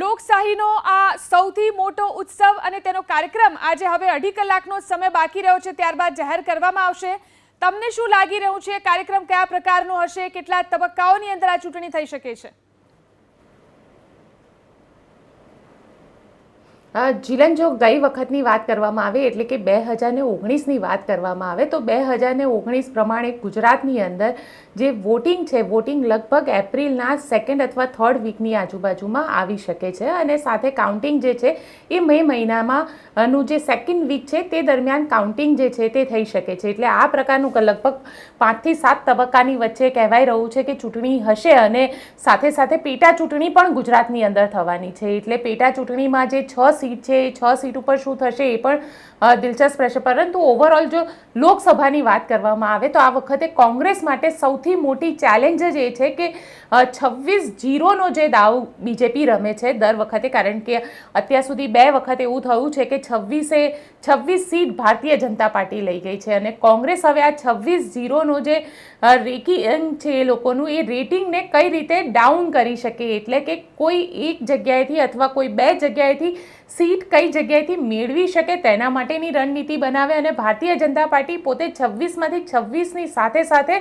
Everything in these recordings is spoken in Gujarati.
લોકશાહીનો આ સૌથી મોટો ઉત્સવ અને તેનો કાર્યક્રમ આજે હવે અઢી કલાકનો સમય બાકી રહ્યો છે, ત્યારબાદ જાહેર કરવામાં આવશે. તમને શું લાગી રહ્યું છે? કાર્યક્રમ કયા પ્રકારનો હશે? કેટલા તબક્કાઓની અંદર આ ચૂંટણી થઈ શકે છે? જીલન જો ગઈ વખતની વાત કરવામાં આવે એટલે કે બે હજાર ને ઓગણીસની વાત કરવામાં આવે, તો બે હજાર ને ઓગણીસ પ્રમાણે ગુજરાતની અંદર જે વોટિંગ છે, વોટિંગ લગભગ એપ્રિલના સેકન્ડ અથવા થર્ડ વીકની આજુબાજુમાં આવી શકે છે અને સાથે કાઉન્ટિંગ જે છે, એ મે મહિનામાં નું જે સેકન્ડ વીક છે, તે દરમિયાન કાઉન્ટિંગ જે છે, તે થઈ શકે છે. એટલે આ પ્રકારનું લગભગ પાંચથી સાત તબક્કાની વચ્ચે કહેવાય રહ્યું છે કે ચૂંટણી હશે અને સાથે સાથે પેટા ચૂંટણી પણ ગુજરાતની અંદર થવાની છે. એટલે પેટા ચૂંટણીમાં જે છ સીટ છે છ સીટ ઉપર શું થશે એ પણ દિલચસ્પ રહેશે. પરંતુ ઓવરઓલ જો લોકસભાની વાત કરવામાં આવે તો આ વખતે કોંગ્રેસ માટે સૌથી મોટી ચેલેન્જ જ એ છે કે છવ્વીસ જીરોનો જે દાવ બીજેપી રમે છે દર વખતે, કારણ કે અત્યાર સુધી બે વખત એવું થયું છે કે છવ્વીસે, છવ્વીસ સીટ ભારતીય જનતા પાર્ટી લઈ ગઈ છે. અને કોંગ્રેસ હવે આ છવ્વીસ ઝીરોનો જે રેકિંગ છે એ લોકોનું, એ રેટિંગને કઈ રીતે ડાઉન કરી શકે? એટલે કે કોઈ એક જગ્યાએથી અથવા કોઈ બે જગ્યાએથી સીટ કઈ જગ્યાએથી મેળવી શકે? તેના માટેની રણનીતિ બનાવે અને ભારતીય જનતા પાર્ટી પોતે છવ્વીસમાંથી છવ્વીસની સાથે સાથે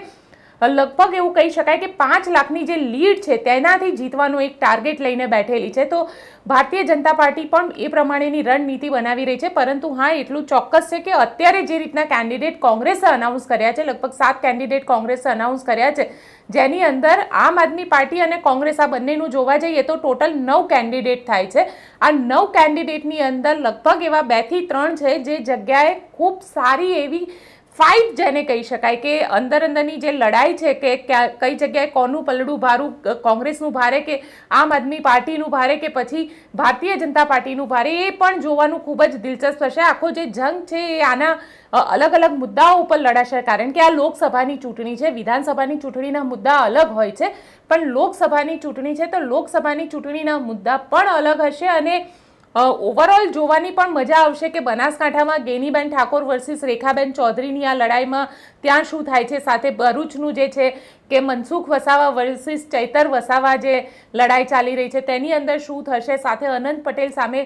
લગભગ એવું કહી શકાય કે પાંચ લાખની જે લીડ છે, તેનાથી જીતવાનું એક ટાર્ગેટ લઈને બેઠેલી છે. તો ભારતીય જનતા પાર્ટી પણ એ પ્રમાણેની રણનીતિ બનાવી રહી છે. પરંતુ હા, એટલું ચોક્કસ છે કે અત્યારે જે રીતના કેન્ડિડેટ કોંગ્રેસે અનાઉન્સ કર્યા છે, લગભગ સાત કેન્ડિડેટ કોંગ્રેસે અનાઉન્સ કર્યા છે, જેની અંદર આમ આદમી પાર્ટી અને કોંગ્રેસ આ બંનેનું જોવા જઈએ તો ટોટલ નવ કેન્ડિડેટ થાય છે. આ નવ કેન્ડિડેટની અંદર લગભગ એવા બેથી ત્રણ છે, જે જગ્યાએ ખૂબ સારી એવી ફાઇટ જેને કહી શકાય કે અંદર અંદરની જે લડાઈ છે કે કઈ જગ્યાએ કોનું પલડું ભારું કોંગ્રેસનું ભારે કે આમ આદમી પાર્ટીનું ભારે કે પછી ભારતીય જનતા પાર્ટીનું ભારે, એ પણ જોવાનું ખૂબ જ દિલચસ્પ હશે. આખો જે જંગ છે એ આના અલગ અલગ મુદ્દાઓ ઉપર લડાશે. કારણ કે આ લોકસભાની ચૂંટણી છે, વિધાનસભાની ચૂંટણીના મુદ્દા અલગ હોય છે. પણ લોકસભાની ચૂંટણી છે તો લોકસભાની ચૂંટણીના મુદ્દા પણ અલગ હશે અને ઓવરઓલ જોવાની પણ મજા આવશે કે બનાસકાંઠામાં ગેનીબેન ઠાકોર વર્સિસ રેખાબેન ચૌધરીની આ લડાઈમાં ત્યાં શું થાય છે? સાથે ભરૂચનું જે છે કે મનસુખ વસાવા વર્સિસ ચૈતર વસાવા જે લડાઈ ચાલી રહી છે, તેની અંદર શું થશે? સાથે અનંત પટેલ સામે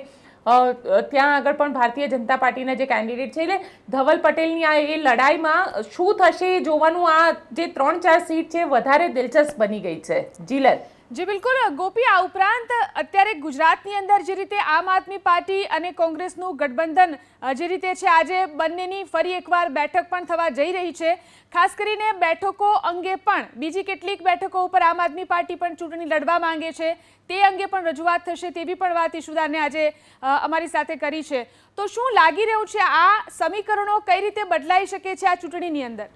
ત્યાં આગળ પણ ભારતીય જનતા પાર્ટીના જે કેન્ડિડેટ છે, એટલે ધવલ પટેલની આ એ લડાઈમાં શું થશે એ જોવાનું આ જે ત્રણ ચાર સીટ છે, વધારે દિલચસ્પ બની ગઈ છે. જીલન જી, બિલકુલ. ગોપી, આ ઉપરાંત અત્યારે ગુજરાતની અંદર જે રીતે આમ આદમી પાર્ટી અને કોંગ્રેસનું ગઠબંધન જે રીતે છે, આજે બંનેની ફરી એકવાર બેઠક પણ થવા જઈ રહી છે. ખાસ કરીને બેઠકો અંગે પણ, બીજી કેટલીક બેઠકો ઉપર આમ આદમી પાર્ટી પણ ચૂંટણી લડવા માંગે છે. તે અંગે પણ રજૂઆત થશે તેવી પણ વાત ઈશુદાને આજે અમારી સાથે કરી છે. તો શું લાગી રહ્યું છે, આ સમીકરણો કઈ રીતે બદલાઈ શકે છે આ ચૂંટણીની અંદર?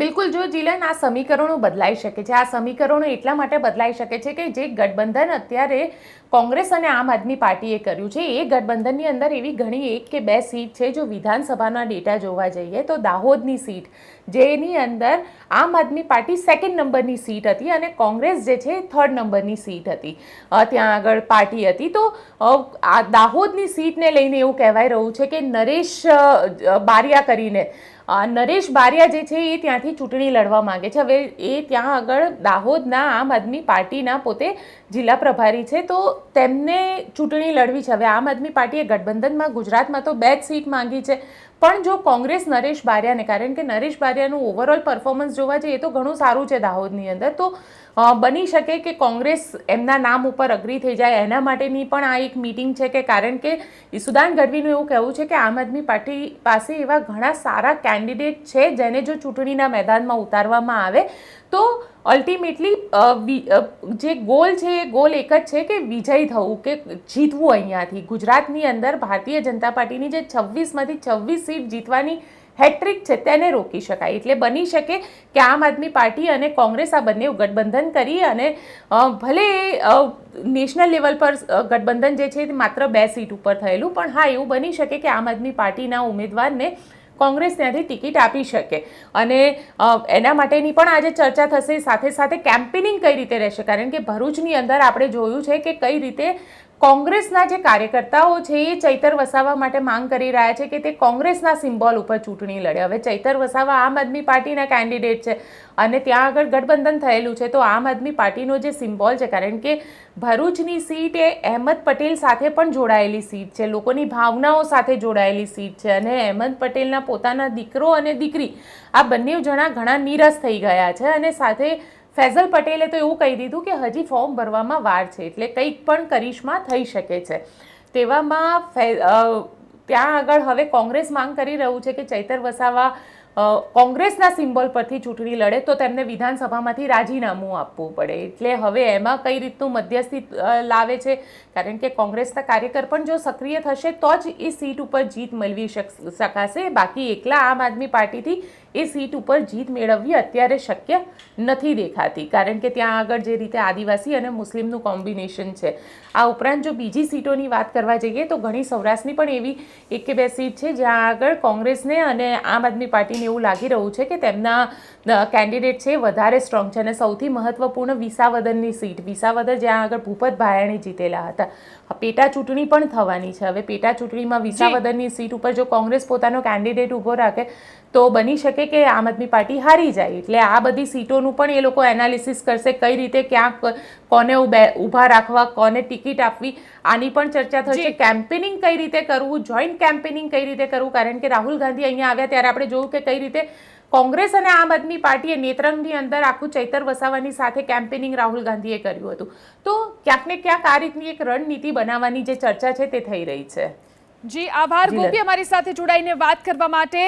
બિલકુલ, જો જીલન આ સમીકરણો બદલાઈ શકે છે, આ સમીકરણો એટલા માટે બદલાઈ શકે છે કે જે ગઠબંધન અત્યારે કોંગ્રેસ અને આમ આદમી પાર્ટીએ કર્યું છે. એ ગઠબંધનની અંદર એવી ઘણી એક કે બે સીટ છે જો વિધાનસભાના ડેટા જોવા જઈએ તો દાહોદની સીટ, જેની અંદર આમ આદમી પાર્ટી સેકન્ડ નંબરની સીટ હતી અને કોંગ્રેસ જે છે થર્ડ નંબરની સીટ હતી. ત્યાં આગળ પાર્ટી હતી. તો આ દાહોદની સીટને લઈને એવું કહેવાય રહ્યું છે કે નરેશ બારિયા કરીને નરેશ બારિયા જે છે એ ત્યાંથી ચૂંટણી લડવા માંગે છે. હવે એ ત્યાં આગળ દાહોદના આમ આદમી પાર્ટીના પોતે જિલ્લા પ્રભારી છે. તો તેમને ચૂંટણી લડવી છે. હવે આમ આદમી પાર્ટીએ ગઠબંધનમાં ગુજરાતમાં તો બે જ સીટ માંગી છે. પણ જો કોંગ્રેસ નરેશ બારિયાને, કારણ કે નરેશ બારિયાનું ઓવરઓલ પરફોર્મન્સ જોવા જઈએ તો ઘણું સારું છે દાહોદની અંદર. તો બની શકે કે કોંગ્રેસ એમના નામ ઉપર અગ્રી થઈ જાય, એના માટેની પણ આ એક મીટિંગ છે કે કારણ કે ઈસુદાન ગઢવીનું એવું કહેવું છે કે આમ આદમી પાર્ટી પાસે એવા ઘણા સારા કેન્ડિડેટ છે જેને જો ચૂંટણીના મેદાનમાં ઉતારવામાં આવે તો અલ્ટિમેટલી જે ગોલ છે એ ગોલ એક જ છે કે વિજય થવું, કે જીતવું અહીંયાથી. ગુજરાતની અંદર ભારતીય જનતા પાર્ટીની જે છવ્વીસમાંથી છવ્વીસ સીટ જીતવાની હેટ્રિક છે તેને રોકી શકાય. એટલે બની શકે કે આમ આદમી પાર્ટી અને કોંગ્રેસ આ બંને ગઠબંધન કરી અને ભલે નેશનલ લેવલ પર ગઠબંધન જે છે તે માત્ર બે સીટ ઉપર થયેલું, પણ હા, એવું બની શકે કે આમ આદમી પાર્ટીના ઉમેદવારને કોંગ્રેસ ત્યાંથી ટિકિટ આપી શકે. અને એના માટેની પણ આજે ચર્ચા થશે, સાથે સાથે કેમ્પેનિંગ કઈ રીતે રહેશે? કારણ કે ભરૂચની અંદર આપણે જોયું છે કે કઈ રીતે કોંગ્રેસના જે કાર્યકર્તાઓ છે એ ચૈતર વસાવા માટે માંગ કરી રહ્યા છે કે તે કોંગ્રેસના સિમ્બોલ ઉપર ચૂંટણી લડે. હવે ચૈતર વસાવા આમ આદમી પાર્ટીના કેન્ડિડેટ છે અને ત્યાં આગળ ગઠબંધન થયેલું છે, તો આમ આદમી પાર્ટીનો જે સિમ્બોલ છે, કારણ કે ભરૂચની સીટ એ અહેમદ પટેલ સાથે પણ જોડાયેલી સીટ છે, લોકોની ભાવનાઓ સાથે જોડાયેલી સીટ છે અને અહેમદ પટેલના પોતાના દીકરો અને દીકરી આ બંને જણા ઘણા નીરસ થઈ ગયા છે અને સાથે ફૈઝલ પટેલે તો એવું કહી દીધું કે હજી ફોર્મ ભરવામાં વાર છે, એટલે કંઈક પણ કરિશ્મા થઈ શકે છે. તેવામાં ત્યાં આગળ હવે કોંગ્રેસ માંગ કરી રહ્યું છે કે ચૈતર વસાવા કોંગ્રેસના સિમ્બોલ પરથી ચૂંટણી લડે તો તેમને વિધાનસભામાંથી રાજીનામું આપવું પડે. એટલે હવે એમાં કઈ રીતનું મધ્યસ્થી લાવે છે? કારણ કે કોંગ્રેસના કાર્યકર પણ જો સક્રિય થશે તો જ એ સીટ ઉપર જીત મેળવી શકાશે. બાકી એકલા આમ આદમી પાર્ટીથી એ સીટ ઉપર જીત મેળવવી અત્યારે શક્ય નથી દેખાતી. કારણ કે ત્યાં આગળ જે રીતે આદિવાસી અને મુસ્લિમનું કોમ્બિનેશન છે. આ ઉપરાંત જો બીજી સીટોની વાત કરવા જઈએ તો ઘણી સૌરાષ્ટ્રની પણ એવી એક કે બે સીટ છે જ્યાં આગળ કોંગ્રેસને અને આમ આદમી પાર્ટીને એવું લાગી રહ્યું છે કે તેમના કેન્ડિડેટ છે વધારે સ્ટ્રોંગ છે અને સૌથી મહત્વપૂર્ણ વિસાવદરની સીટ વિસાવદર જ્યાં આગળ ભૂપત ભાયાણી જીતેલા હતા. પેટા ચૂંટણી પણ થવાની છે. હવે પેટા ચૂંટણીમાં વિસાવદરની સીટ ઉપર જો કોંગ્રેસ પોતાનો કેન્ડિડેટ ઊભો રાખે તો બની શકે કે આમ આદમી પાર્ટી હારી જાય. એટલે આ બધી સીટોનું પણ એ લોકો એનાલિસિસ કરશે કઈ રીતે ક્યાંક કોને ઊભા રાખવા કોને ટિકિટ આપવી આની પણ ચર્ચા થશે. કેમ્પેનિંગ કઈ રીતે કરવું જોઈન્ટ કેમ્પેનિંગ કઈ રીતે કરવું? કારણ કે રાહુલ ગાંધી અહીંયા આવ્યા ત્યારે આપણે જોયું કે કઈ રીતે કોંગ્રેસ અને આમ આદમી પાર્ટીએ નેત્રંગની અંદર આખું ચૈતર વસાવાની સાથે કેમ્પેનિંગ રાહુલ ગાંધીએ કર્યું હતું. તો ક્યાંક ને ક્યાંક આ રીતની એક રણનીતિ બનાવવાની જે ચર્ચા છે તે થઈ રહી છે. જી આભાર. ગોપી અમારી સાથે જોડાઈને વાત કરવા માટે